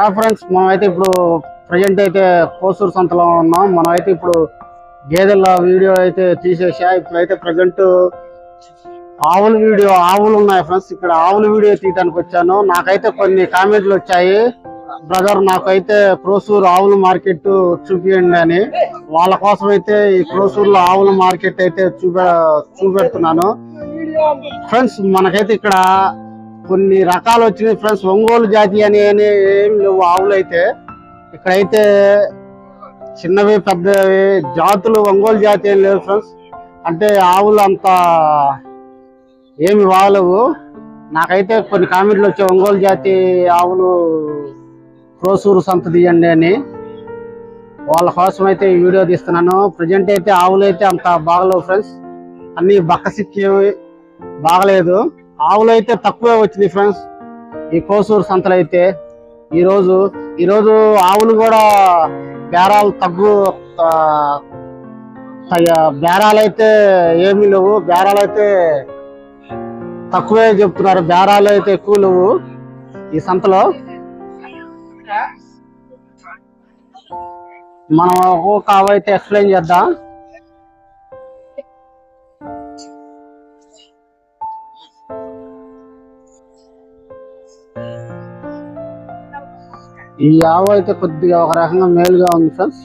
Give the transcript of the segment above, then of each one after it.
ఆ ఫ్రెండ్స్ మనమైతే ఇప్పుడు ప్రజెంట్ అయితే కోసూరు సంతలో ఉన్నాం. మనం అయితే ఇప్పుడు గేదెల వీడియో అయితే తీసేసా. ఇప్పుడైతే ప్రజెంట్ ఆవుల వీడియో ఆవులు ఉన్నాయి ఫ్రెండ్స్ ఇక్కడ ఆవుల వీడియో తీయడానికి వచ్చాను. నాకైతే కొన్ని కామెంట్లు వచ్చాయి. బ్రదర్ నాకైతే క్రోసూరు ఆవుల మార్కెట్ చూపియండి అని. వాళ్ళ కోసం అయితే ఈ క్రోసూరులో ఆవుల మార్కెట్ అయితే చూపె చూపెడుతున్నాను. ఫ్రెండ్స్ మనకైతే ఇక్కడ కొన్ని రకాలు వచ్చినాయి ఫ్రెండ్స్. ఒంగోలు జాతి అని అని ఏం లేవు ఆవులు అయితే ఇక్కడైతే చిన్నవి పెద్దవి జాతులు ఒంగోలు జాతి ఏం లేవు ఫ్రెండ్స్. అంటే ఆవులు అంత ఏమి బాగలేవు నాకైతే కొన్ని కామెంట్లు వచ్చాయి. ఒంగోలు జాతి ఆవులు క్రోసూరు సంత తీయండి అని. వాళ్ళ కోసం అయితే ఈ వీడియో తీస్తున్నాను. ప్రజెంట్ అయితే ఆవులు అయితే అంత బాగలేవు ఫ్రెండ్స్. అన్ని బక్కసిక్కి బాగలేదు. ఆవులు అయితే తక్కువే వచ్చింది ఫ్రెండ్స్ ఈ కోసూరు సంతలు అయితే ఈరోజు ఈరోజు ఆవులు కూడా బేరాలు తగ్గు బేరాలు అయితే ఏమీ లేవు. బేరాలు అయితే తక్కువే చెప్తున్నారు. బేరాలు అయితే ఎక్కువ లేవు ఈ సంతలో. మనం ఒక్కొక్క ఆవు అయితే ఎక్స్ప్లెయిన్ చేద్దాం. ఈ ఆవు అయితే కొద్దిగా ఒక రకంగా మేలుగా ఉంది ఫ్రెండ్స్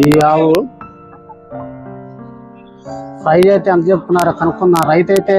ఈ ఆవు ప్రైజ్ అయితే ఎంత చెప్తున్నారు కనుక్కున్న రైతు అయితే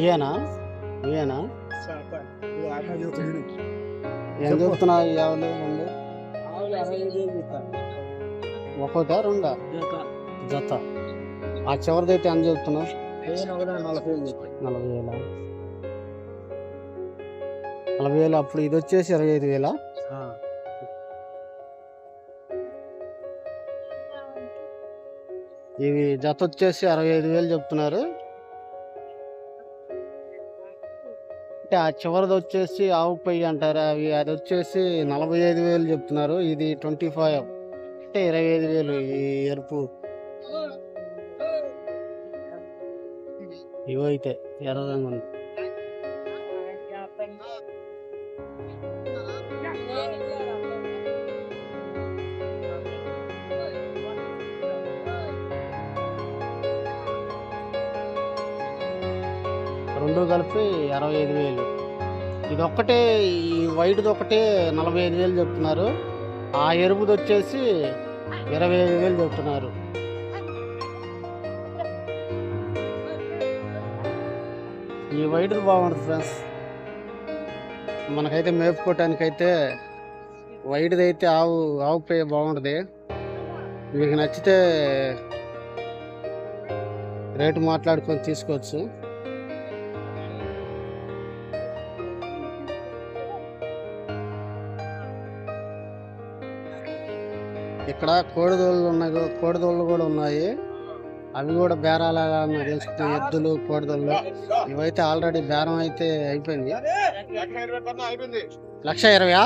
ఇయేనా ఇయేనా ఏం చెప్తున్నావు యావలు ఆవులు? రెండు? రెండా? జత. ఆ చివరిదైతే ఎంత చెప్తున్నావు? నలభై వేల? నలభై వేలు అప్పుడు ఇది వచ్చేసి ఇరవై ఐదు వేల? ఇవి జత వచ్చేసి అరవై ఐదు వేలు చెప్తున్నారు. అంటే ఆ చివరిది వచ్చేసి ఆవు పెయ్యి అంటారు? అవి అది వచ్చేసి నలభై ఐదు వేలు చెప్తున్నారు. ఇది ట్వంటీ ఫైవ్. అంటే ఇరవై ఐదు వేలు ఈ ఎరుపు. ఇవో అయితే ఎర్ర రంగు కలిపి అరవై ఐదు వేలు. ఇది ఒక్కటే ఈ వైట్ది ఒకటే నలభై ఐదు వేలు చెప్తున్నారు. ఆ ఎరుపుది వచ్చేసి ఇరవై ఐదు వేలు చెప్తున్నారు. ఈ వైట్ది బాగుంటుంది ఫ్రెండ్స్. మనకైతే మేపుకోవటానికైతే వైట్ది అయితే ఆవు ఆవు పే బాగుంటుంది మీకు నచ్చితే రేటు మాట్లాడుకొని తీసుకోవచ్చు. ఇక్కడ కోడిదోళ్ళు ఉన్నాయి కోడిదోళ్ళు కూడా ఉన్నాయి. అవి కూడా బేరాలాగా నాకు తెలుసుకున్న ఎద్దులు కోడిదోళ్ళు. ఇవైతే ఆల్రెడీ బేరం అయితే అయిపోయింది. లక్ష ఇరవయా?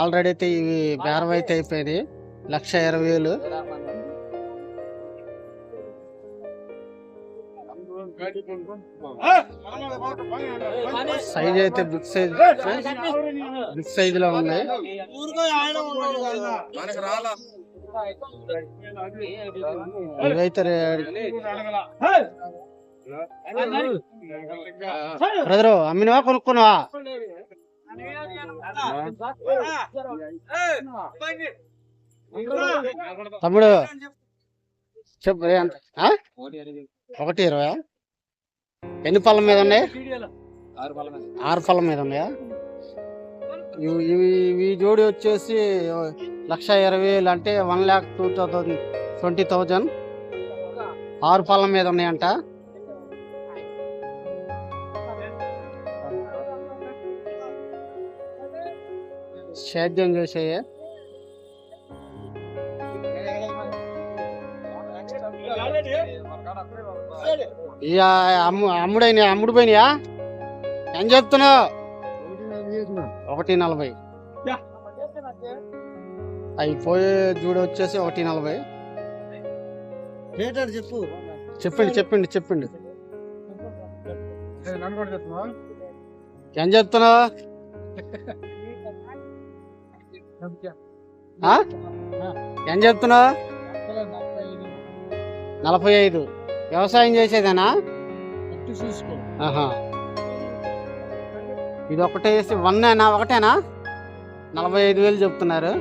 ఆల్రెడీ అయితే ఇవి బేరం అయితే అయిపోయింది లక్ష ఇరవై వేలు. సైజ్ అయితే బిగ్ సైజ్ బిగ్ సైజ్లో ఉంది. ఇవైతే బ్రదరు అమ్మినవా కొనుక్కున్నావా? తమ్ముడు చెప్పు? ఒకటి ఇరవై ఎన్ని పళ్ళ మీద ఉన్నాయి? ఆరు పళ్ళ మీద. ఉన్నాయా? ఇవి ఇవి ఇవి జోడి వచ్చేసి లక్ష ఇరవై వేలు అంటే one lakh two thousand twenty thousand. ఆరు పళ్ళ మీద ఉన్నాయంట. సేద్యం చేసేయే. ఇక అమ్ము అమ్ముడైన అమ్ముడు పోయినాయా ఏం చెప్తున్నావు ఒకటి నలభై. అవి పోయే జూడ వచ్చేసి ఒకటి నలభై. చెప్పు? చెప్పండి చెప్పండి చెప్పండి. ఏం చెప్తున్నావు? ఏం చెప్తున్నావు నలభై ఐదు. వ్యవసాయం చేసేదేనా ఇది ఒకటే వేసి వన్ అయినా ఒకటేనా నలభై ఐదు వేలు చెప్తున్నారు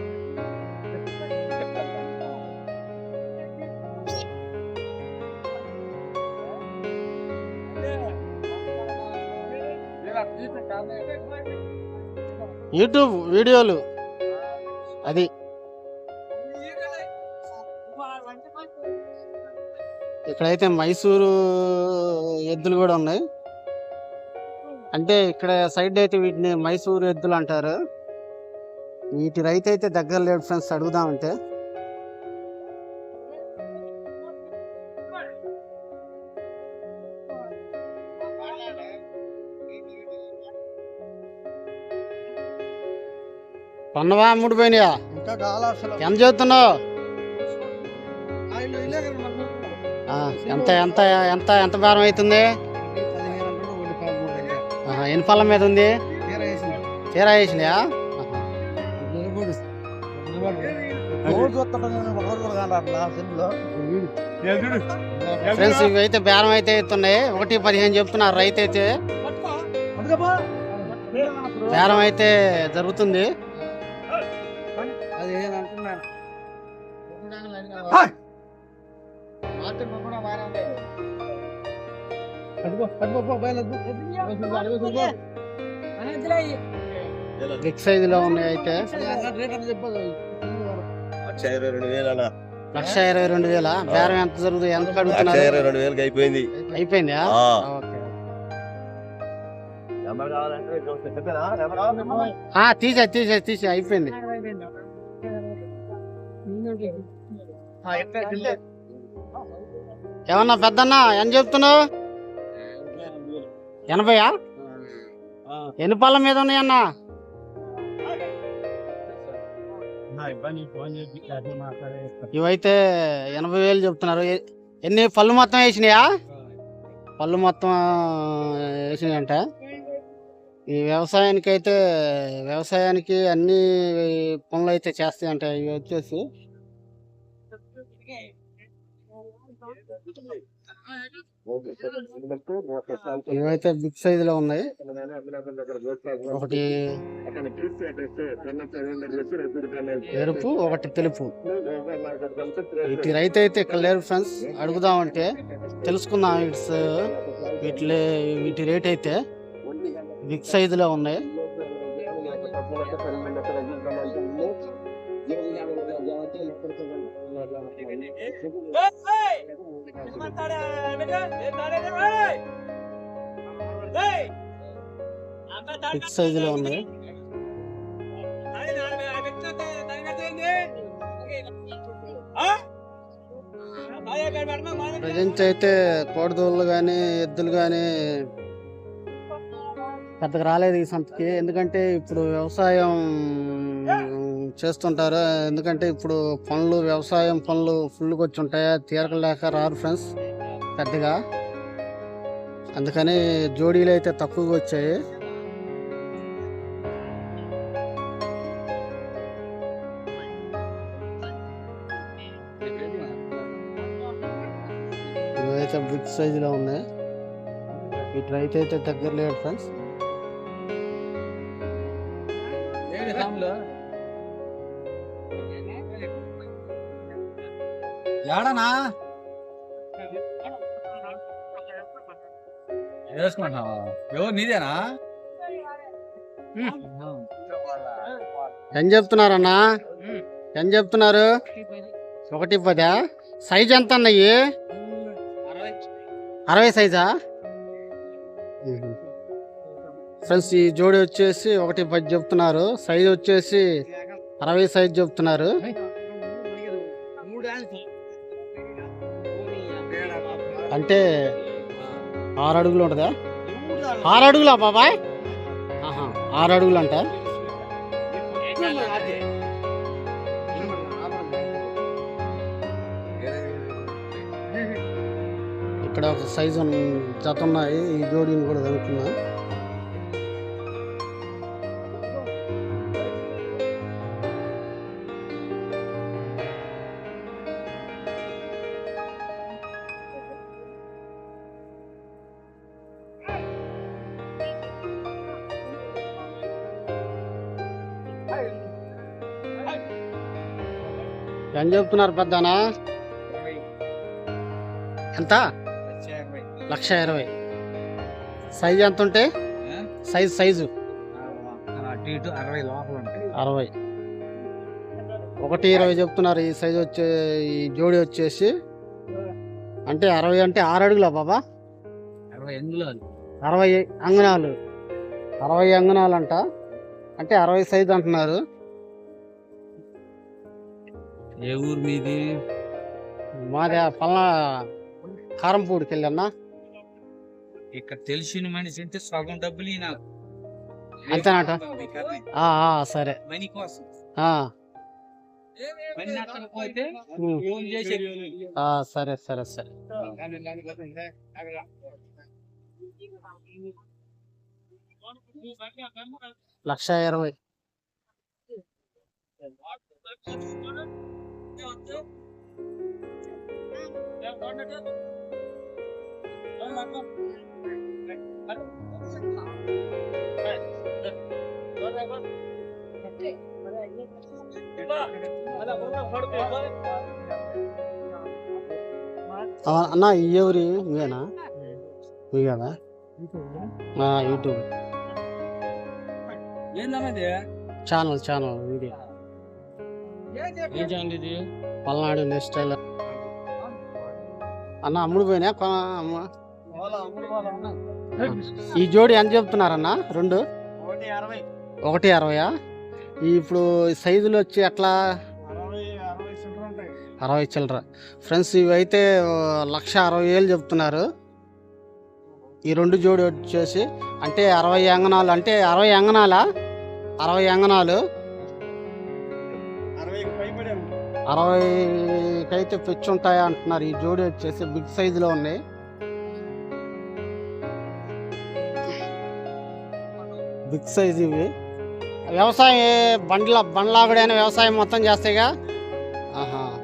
యూట్యూబ్ వీడియోలు అది ఇక్కడైతే మైసూరు ఎద్దులు కూడా ఉన్నాయి. అంటే ఇక్కడ సైడ్ అయితే వీటిని మైసూరు ఎద్దులు అంటారు. వీటి రైతు అయితే దగ్గర లేడు ఫ్రెండ్స్ అడుగుదామంటే. కొన్నవా అమ్ముడు పోయినాయా? ఎంత చెబుతున్నావు ఎంత ఎంత ఎంత ఎంత భారం అవుతుంది ఎన్ని పళ్ళ మీద ఉంది తీర వేసింది. తీరా వేసినాయా. ఫ్రెండ్స్ ఇవి అయితే బేరం అయితే అవుతున్నాయి ఒకటి పదిహేను చెప్తున్నారు రైతు అయితే. బేరం అయితే జరుగుతుంది అది కూడా బాగానే. బిగ్ సైజ్లో ఉన్నాయి అయితే. లక్ష ఇరవై రెండు వేలు అన్న లక్ష ఇరవై రెండు వేల? బేరం ఎంత జరుగుతుంది? ఎంత లక్ష అడుగుతున్నారు ఇరవై రెండు వేలకి అయిపోయింది. అయిపోయిందా? ఆ. ఓకే. నెంబర్ కావాలంటే ఇదిగో చెప్పేనా? నెంబర్ కావాలా? ఆ, తీసే తీసే తీసే అయిపోయింది? ఏమన్నా పెద్దన్నా ఎంత చెప్తున్నావు? ఎనభైయా? ఎన్ని పళ్ళ మీద ఉన్నాయన్నా? ఇవైతే ఎనభై వేలు చెప్తున్నారు. ఎన్ని పళ్ళు మొత్తం వేసినాయా? పళ్ళు మొత్తం వేసినాయంట. ఈ వ్యవసాయానికి అయితే వ్యవసాయానికి అన్ని పనులు అయితే చేస్తాయంట ఇవి వచ్చేసి. ఇవైతే బిగ్ సైజ్లో ఉన్నాయి ఒకటి ఎరుపు ఒకటి తెలుపు. వీటి రైతు అయితే ఇక్కడ లేరు ఫ్రెండ్స్ అడుగుదామంటే తెలుసుకుందాం ఇట్స్ వీటి వీటి రేట్ అయితే బిగ్ సైజ్లో ఉన్నాయి. బిగ్లో ఉన్నాయి ప్రజెంట్ అయితే కోడదోళ్ళు కానీ ఎద్దులు కానీ పెద్దగా రాలేదు ఈ సంతకి. ఎందుకంటే ఇప్పుడు వ్యవసాయం చేస్తుంటారు. ఎందుకంటే ఇప్పుడు పనులు వ్యవసాయం పనులు ఫుల్గా వచ్చి ఉంటాయా తీరకలేక రారు ఫ్రెండ్స్ పెద్దగా. అందుకని జోడీలు అయితే తక్కువగా వచ్చాయి. ఇవైతే బిగ్ సైజులో ఉన్నాయి. ఇటు రైతు అయితే దగ్గర లేడు ఫ్రెండ్స్ ఏడనా వేసుకుంటున్నావా ఎవరు నీదేనా? ఏం చెప్తున్నారన్నా? ఏం చెప్తున్నారు? ఒకటి పదా? సైజ్ ఎంత అన్నయ్యి అరవై సైజా? ఫ్రెండ్స్ ఈ జోడి వచ్చేసి ఒకటి పది చెప్తున్నారు. సైజ్ వచ్చేసి అరవై సైజ్ చెప్తున్నారు. అంటే ఆరు అడుగులు ఉంటుందా? ఆరు అడుగులా బాబాయ్? ఆహా, ఆరు అడుగులు అంట. ఇక్కడ ఒక సైజు జత ఉన్నాయి ఈ జోడీని కూడా కనుక్కున్నా ఏం చెప్తున్నారు పెద్దనా? ఎంత? లక్ష ఇరవై. సైజ్ ఎంత ఉంటే? Size size. అరవై ఒకటి ఇరవై చెప్తున్నారు. ఈ సైజ్ వచ్చే ఈ జోడి వచ్చేసి అంటే అరవై అంటే ఆరు అడుగులా బాబా? అరవై అరవై అంగనాలు అరవై అంగనాలు అంట అంటే అరవై సైజ్ అంటున్నారు. ఏ ఊరు మీది? మాది పల్లా కారంపూడికి వెళ్ళన్నా ఇక్కడ తెలిసిన మనిషి అంటే సగం డబ్బులు ఈ నాకు. అంతేనట? ఆ, ఆ, సరే. మనీ కోసం. ఆ, మనీ నచ్చకపోతే ఉమ్. ఫోన్ చేసి ఆ, సరే సరే సరే. లక్ష ఇరవై. అన్న ఈ ఎవరి ఇవేనా ఇవి కదా ఆ, యూట్యూబ్ ఏందన్నది ఛానల్ ఛానల్ వీడియో ఏం చేయండి ఇది? Palnadu next style. అన్న అమ్ముడు పోయినా? కొన అమ్మ. ఈ జోడి ఎంత చెప్తున్నారన్న? రెండు? ఒకటి అరవై. ఒకటి అరవయా? ఇప్పుడు సైజులు వచ్చి ఎట్లా? అరవై చిల్లర ఫ్రెండ్స్ ఇవి అయితే ఆ, లక్ష అరవై వేలు చెప్తున్నారు. ఈ రెండు జోడి వచ్చేసి అంటే అరవై అంగనాలు అంటే అరవై అంగనాలా? అరవై అంగనాలు. అరవైకైతే అరవైకి ఉంటాయా అంటున్నారు. ఈ జోడి వచ్చేసి బిగ్ సైజులో ఉన్నాయి. బిగ్ సైజ్ ఇవి. వ్యవసాయం బండ్ల బండ్లాగుడైనా వ్యవసాయం మొత్తం చేస్తాయిగా? ఆహా.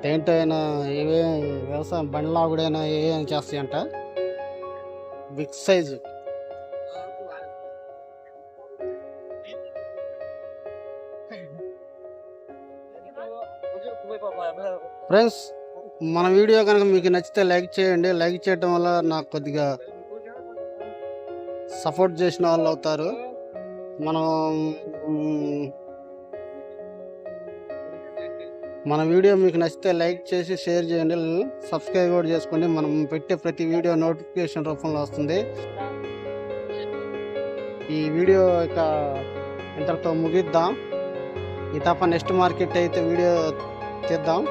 దేంట్లో అయినా ఏవే వ్యవసాయం బండ్లాగుడైనా ఏమైనా చేస్తాయంట? Big size. ఫ్రెండ్స్ మన వీడియో కనుక మీకు నచ్చితే లైక్ చేయండి. లైక్ చేయడం వల్ల నాకు కొద్దిగా సపోర్ట్ చేసిన వాళ్ళు అవుతారు. మనం మన వీడియో మీకు నచ్చితే లైక్ చేసి షేర్ చేయండి. సబ్స్క్రైబ్ కూడా చేసుకోండి. మనం పెట్టే ప్రతి వీడియో నోటిఫికేషన్ రూపంలో వస్తుంది. ఈ వీడియో ఇక ఇంతటితో ముగిద్దాం. ఈ తప్ప నెక్స్ట్ మార్కెట్ అయితే వీడియో చేద్దాం.